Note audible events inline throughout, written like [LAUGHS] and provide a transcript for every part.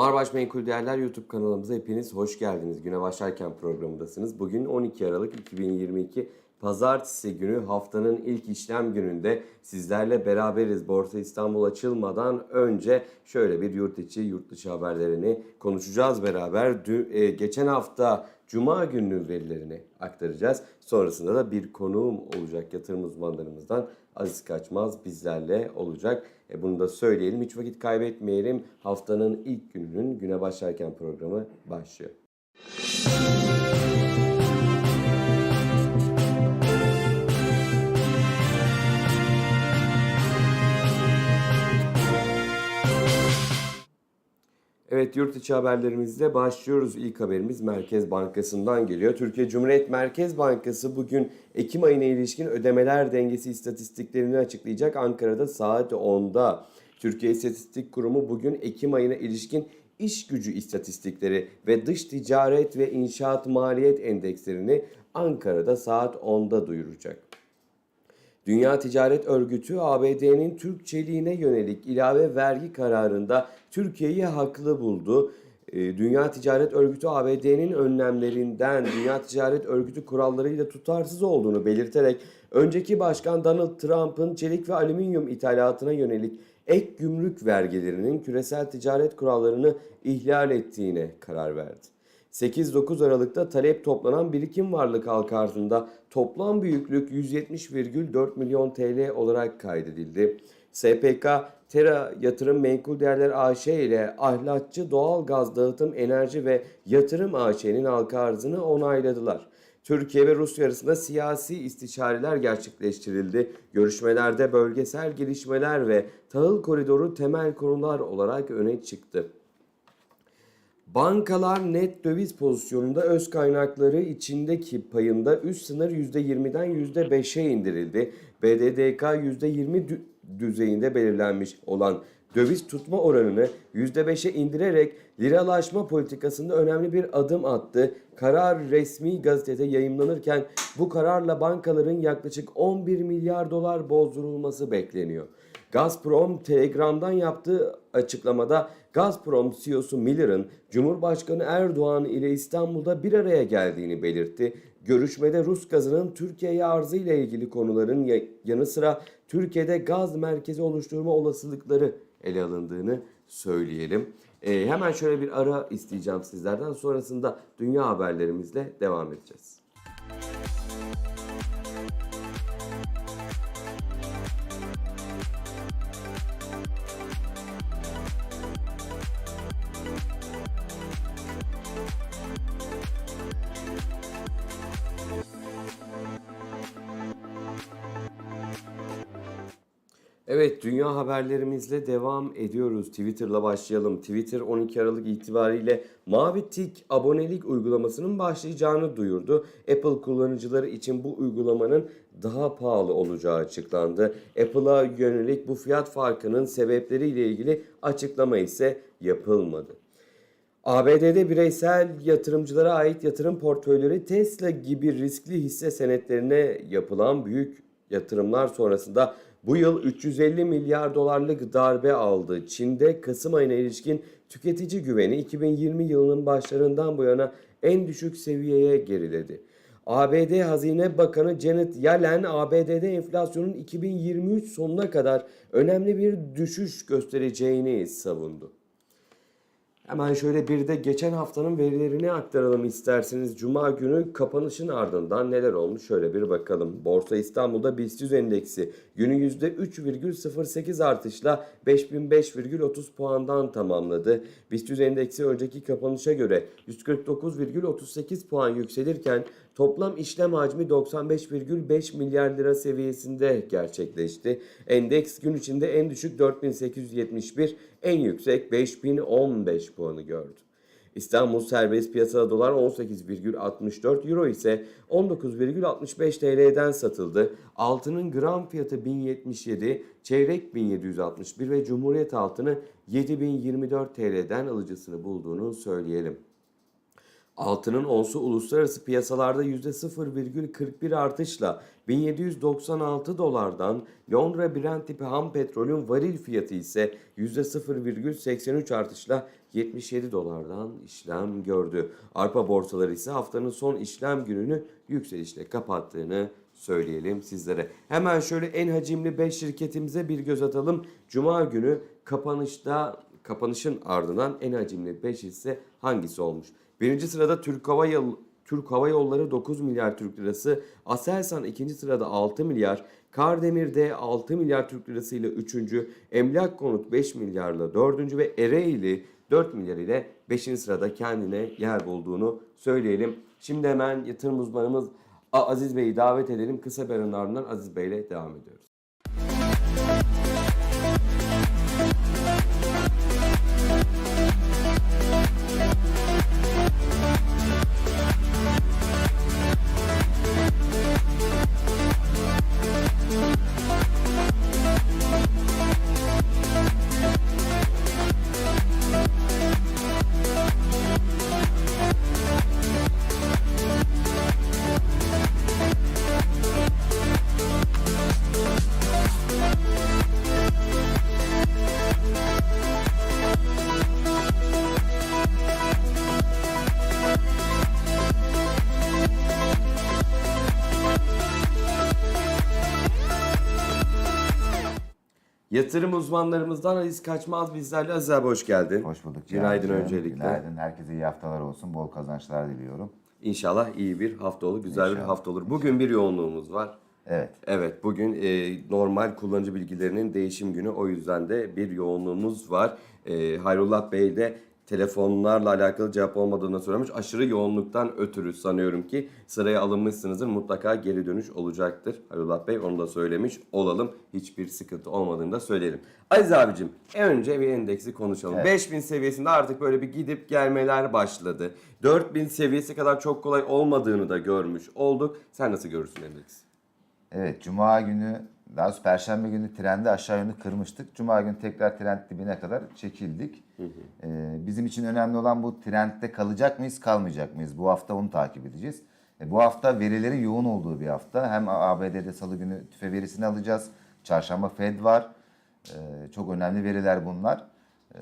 Marbaş Menkul Değerler YouTube kanalımıza hepiniz hoş geldiniz. Güne başlarken programındasınız. Bugün 12 Aralık 2022 Pazartesi günü haftanın ilk işlem gününde sizlerle beraberiz. Borsa İstanbul açılmadan önce şöyle bir yurt içi yurt dışı haberlerini konuşacağız beraber. Dü- e, geçen hafta Cuma gününün verilerini aktaracağız. Sonrasında da bir konuğum olacak yatırım uzmanlarımızdan Aziz Kaçmaz bizlerle olacak. E bunu da söyleyelim. Hiç vakit kaybetmeyelim. Haftanın ilk gününün güne başlarken programı başlıyor. Evet yurt içi haberlerimizle başlıyoruz. İlk haberimiz Merkez Bankası'ndan geliyor. Türkiye Cumhuriyet Merkez Bankası bugün Ekim ayına ilişkin ödemeler dengesi istatistiklerini açıklayacak. Ankara'da saat 10'da. Türkiye İstatistik Kurumu bugün Ekim ayına ilişkin iş gücü istatistikleri ve dış ticaret ve inşaat maliyet endekslerini Ankara'da saat 10'da duyuracak. Dünya Ticaret Örgütü ABD'nin Türkçeliğine yönelik ilave vergi kararında Türkiye'yi haklı buldu. Ee, Dünya Ticaret Örgütü ABD'nin önlemlerinden Dünya Ticaret Örgütü kurallarıyla tutarsız olduğunu belirterek önceki başkan Donald Trump'ın çelik ve alüminyum ithalatına yönelik ek gümrük vergilerinin küresel ticaret kurallarını ihlal ettiğine karar verdi. 8-9 Aralık'ta talep toplanan birikim varlık halkartında toplam büyüklük 170,4 milyon TL olarak kaydedildi. SPK, Tera Yatırım Menkul Değerler AŞ ile Ahlatçı Doğal Gaz Dağıtım Enerji ve Yatırım AŞ'nin halka arzını onayladılar. Türkiye ve Rusya arasında siyasi istişareler gerçekleştirildi. Görüşmelerde bölgesel gelişmeler ve tahıl koridoru temel konular olarak öne çıktı. Bankalar net döviz pozisyonunda öz kaynakları içindeki payında üst sınır %20'den %5'e indirildi. BDDK %20 dü- düzeyinde belirlenmiş olan döviz tutma oranını %5'e indirerek liralaşma politikasında önemli bir adım attı. Karar resmi gazetede yayımlanırken bu kararla bankaların yaklaşık 11 milyar dolar bozdurulması bekleniyor. Gazprom Telegram'dan yaptığı açıklamada Gazprom CEO'su Miller'ın Cumhurbaşkanı Erdoğan ile İstanbul'da bir araya geldiğini belirtti. Görüşmede Rus gazının Türkiye'ye arzı ile ilgili konuların ya- yanı sıra Türkiye'de gaz merkezi oluşturma olasılıkları ele alındığını söyleyelim. Ee, hemen şöyle bir ara isteyeceğim sizlerden. Sonrasında dünya haberlerimizle devam edeceğiz. Evet, dünya haberlerimizle devam ediyoruz. Twitter'la başlayalım. Twitter 12 Aralık itibariyle Mavi Tik abonelik uygulamasının başlayacağını duyurdu. Apple kullanıcıları için bu uygulamanın daha pahalı olacağı açıklandı. Apple'a yönelik bu fiyat farkının sebepleriyle ilgili açıklama ise yapılmadı. ABD'de bireysel yatırımcılara ait yatırım portföyleri Tesla gibi riskli hisse senetlerine yapılan büyük yatırımlar sonrasında bu yıl 350 milyar dolarlık darbe aldı. Çin'de Kasım ayına ilişkin tüketici güveni 2020 yılının başlarından bu yana en düşük seviyeye geriledi. ABD Hazine Bakanı Janet Yellen ABD'de enflasyonun 2023 sonuna kadar önemli bir düşüş göstereceğini savundu. Hemen şöyle bir de geçen haftanın verilerini aktaralım isterseniz. Cuma günü kapanışın ardından neler olmuş şöyle bir bakalım. Borsa İstanbul'da BIST 100 endeksi günü %3,08 artışla 5005,30 puandan tamamladı. BIST 100 endeksi önceki kapanışa göre 149,38 puan yükselirken toplam işlem hacmi 95,5 milyar lira seviyesinde gerçekleşti. Endeks gün içinde en düşük 4871, en yüksek 5015 puanı gördü. İstanbul serbest piyasada dolar 18,64 euro ise 19,65 TL'den satıldı. Altının gram fiyatı 1077, çeyrek 1761 ve Cumhuriyet altını 7024 TL'den alıcısını bulduğunu söyleyelim. Altının onsu uluslararası piyasalarda %0,41 artışla 1796 dolardan, Londra Brent tipi ham petrolün varil fiyatı ise %0,83 artışla 77 dolardan işlem gördü. Arpa borsaları ise haftanın son işlem gününü yükselişle kapattığını söyleyelim sizlere. Hemen şöyle en hacimli 5 şirketimize bir göz atalım. Cuma günü kapanışta kapanışın ardından en hacimli 5 hisse hangisi olmuş? Birinci sırada Türk Hava Yol Türk Hava Yolları 9 milyar Türk lirası, Aselsan ikinci sırada 6 milyar, Kardemir'de 6 milyar Türk lirası ile 3. Emlak Konut 5 milyarla 4. ve Ereğli 4 milyar ile 5. sırada kendine yer bulduğunu söyleyelim. Şimdi hemen yatırım uzmanımız Aziz Bey'i davet edelim. Kısa bir aranın ardından Aziz Bey ile devam ediyoruz. Yatırım uzmanlarımızdan Aziz Kaçmaz bizlerle. Aziz abi hoş geldin. Hoş bulduk. Günaydın Cihan'cığım. öncelikle. Günaydın. Herkese iyi haftalar olsun. Bol kazançlar diliyorum. İnşallah iyi bir hafta olur, güzel bir İnşallah. hafta olur. Bugün bir yoğunluğumuz var. Evet. Evet, bugün e, normal kullanıcı bilgilerinin değişim günü. O yüzden de bir yoğunluğumuz var. E, Hayrullah Bey de telefonlarla alakalı cevap olmadığını söylemiş. Aşırı yoğunluktan ötürü sanıyorum ki sıraya alınmışsınızdır. Mutlaka geri dönüş olacaktır. Hayrullah Bey onu da söylemiş olalım. Hiçbir sıkıntı olmadığını da söyleyelim. Aziz abicim önce bir endeksi konuşalım. Evet. 5000 seviyesinde artık böyle bir gidip gelmeler başladı. 4000 seviyesi kadar çok kolay olmadığını da görmüş olduk. Sen nasıl görürsün endeksi? Evet. Cuma günü daha doğrusu Perşembe günü trendi aşağı yönlü kırmıştık. Cuma günü tekrar trend dibine kadar çekildik. Ee, bizim için önemli olan bu trendde kalacak mıyız, kalmayacak mıyız? Bu hafta onu takip edeceğiz. E, bu hafta verilerin yoğun olduğu bir hafta. Hem ABD'de salı günü tüfe verisini alacağız. Çarşamba Fed var. Ee, çok önemli veriler bunlar. Ee,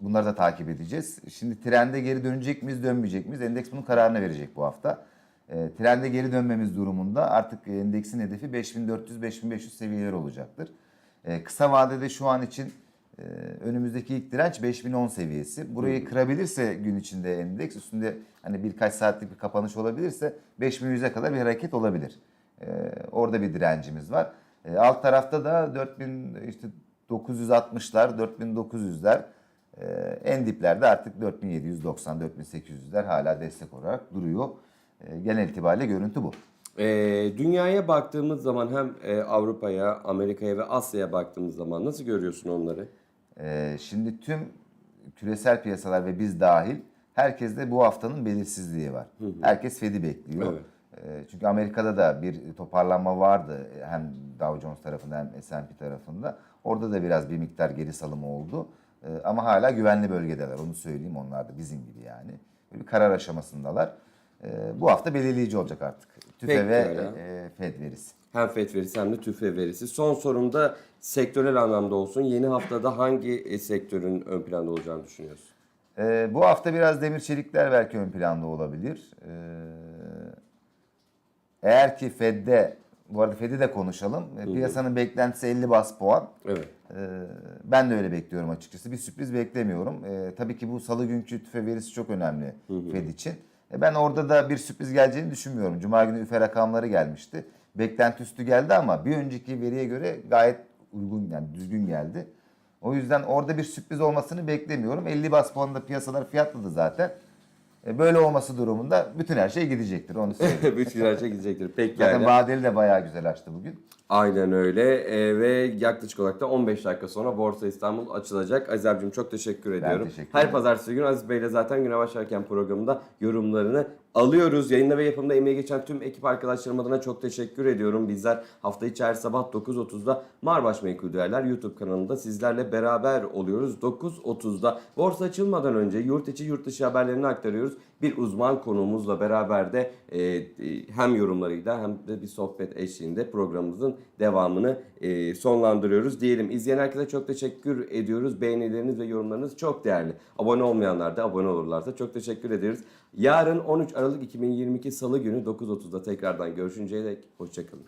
Bunları da takip edeceğiz. Şimdi trende geri dönecek miyiz, dönmeyecek miyiz? Endeks bunun kararını verecek bu hafta. E, trende geri dönmemiz durumunda artık endeksin hedefi 5400-5500 seviyeleri olacaktır. E, kısa vadede şu an için e, önümüzdeki ilk direnç 5010 seviyesi. Burayı kırabilirse gün içinde endeks üstünde hani birkaç saatlik bir kapanış olabilirse 5100'e kadar bir hareket olabilir. E, orada bir direncimiz var. E, alt tarafta da 4000 işte 960'lar, 4900'ler ee, en diplerde artık 4790-4800'ler hala destek olarak duruyor. Ee, genel itibariyle görüntü bu. Ee, dünyaya baktığımız zaman hem e, Avrupa'ya, Amerika'ya ve Asya'ya baktığımız zaman nasıl görüyorsun onları? Ee, şimdi tüm küresel piyasalar ve biz dahil herkeste bu haftanın belirsizliği var. Herkes Fed'i bekliyor. Evet. Ee, çünkü Amerika'da da bir toparlanma vardı hem Dow Jones tarafında hem S&P tarafında. Orada da biraz bir miktar geri salımı oldu. Ee, ama hala güvenli bölgedeler onu söyleyeyim onlar da bizim gibi yani. Böyle bir karar aşamasındalar. Ee, bu hafta belirleyici olacak artık. TÜFE ve Pekala. e, Fed verisi. Hem FED verisi hem de TÜFE verisi. Son sorum da sektörel anlamda olsun. Yeni haftada hangi e, sektörün ön planda olacağını düşünüyorsun? Ee, bu hafta biraz demir çelikler belki ön planda olabilir. Ee, eğer ki Fed'de, bu arada Fed'i de konuşalım. Ee, Piyasanın beklentisi 50 bas puan. Evet. Ee, ben de öyle bekliyorum açıkçası. Bir sürpriz beklemiyorum. Ee, tabii ki bu salı günkü tüfe verisi çok önemli Fed için. E, ben orada da bir sürpriz geleceğini düşünmüyorum. Cuma günü üfe rakamları gelmişti. Beklenti üstü geldi ama bir önceki veriye göre gayet uygun yani düzgün geldi. O yüzden orada bir sürpriz olmasını beklemiyorum. 50 bas puanında piyasalar fiyatladı zaten. E, böyle olması durumunda bütün her şey gidecektir onu [LAUGHS] söyleyeyim. Bütün her şey gidecektir. Peki Zaten yani. vadeli de bayağı güzel açtı bugün. Aynen öyle Ee, ve yaklaşık olarak da 15 dakika sonra Borsa İstanbul açılacak. Aziz abicim çok teşekkür ediyorum. teşekkür Her ederim. pazartesi günü Aziz Bey ile zaten güne başlarken programında yorumlarını alıyoruz. Yayında ve yapımda emeği geçen tüm ekip arkadaşlarım adına çok teşekkür ediyorum. Bizler hafta içi her sabah 9.30'da Marbaş Menkul Değerler YouTube kanalında sizlerle beraber oluyoruz. 9.30'da borsa açılmadan önce yurt içi yurt dışı haberlerini aktarıyoruz. Bir uzman konuğumuzla beraber de e, e, hem yorumlarıyla hem de bir sohbet eşliğinde programımızın devamını e, sonlandırıyoruz. Diyelim izleyen herkese çok teşekkür ediyoruz. Beğenileriniz ve yorumlarınız çok değerli. Abone olmayanlar da abone olurlarsa çok teşekkür ederiz. Yarın 13 Aralık 2022 Salı günü 9.30'da tekrardan görüşünceye dek hoşçakalın.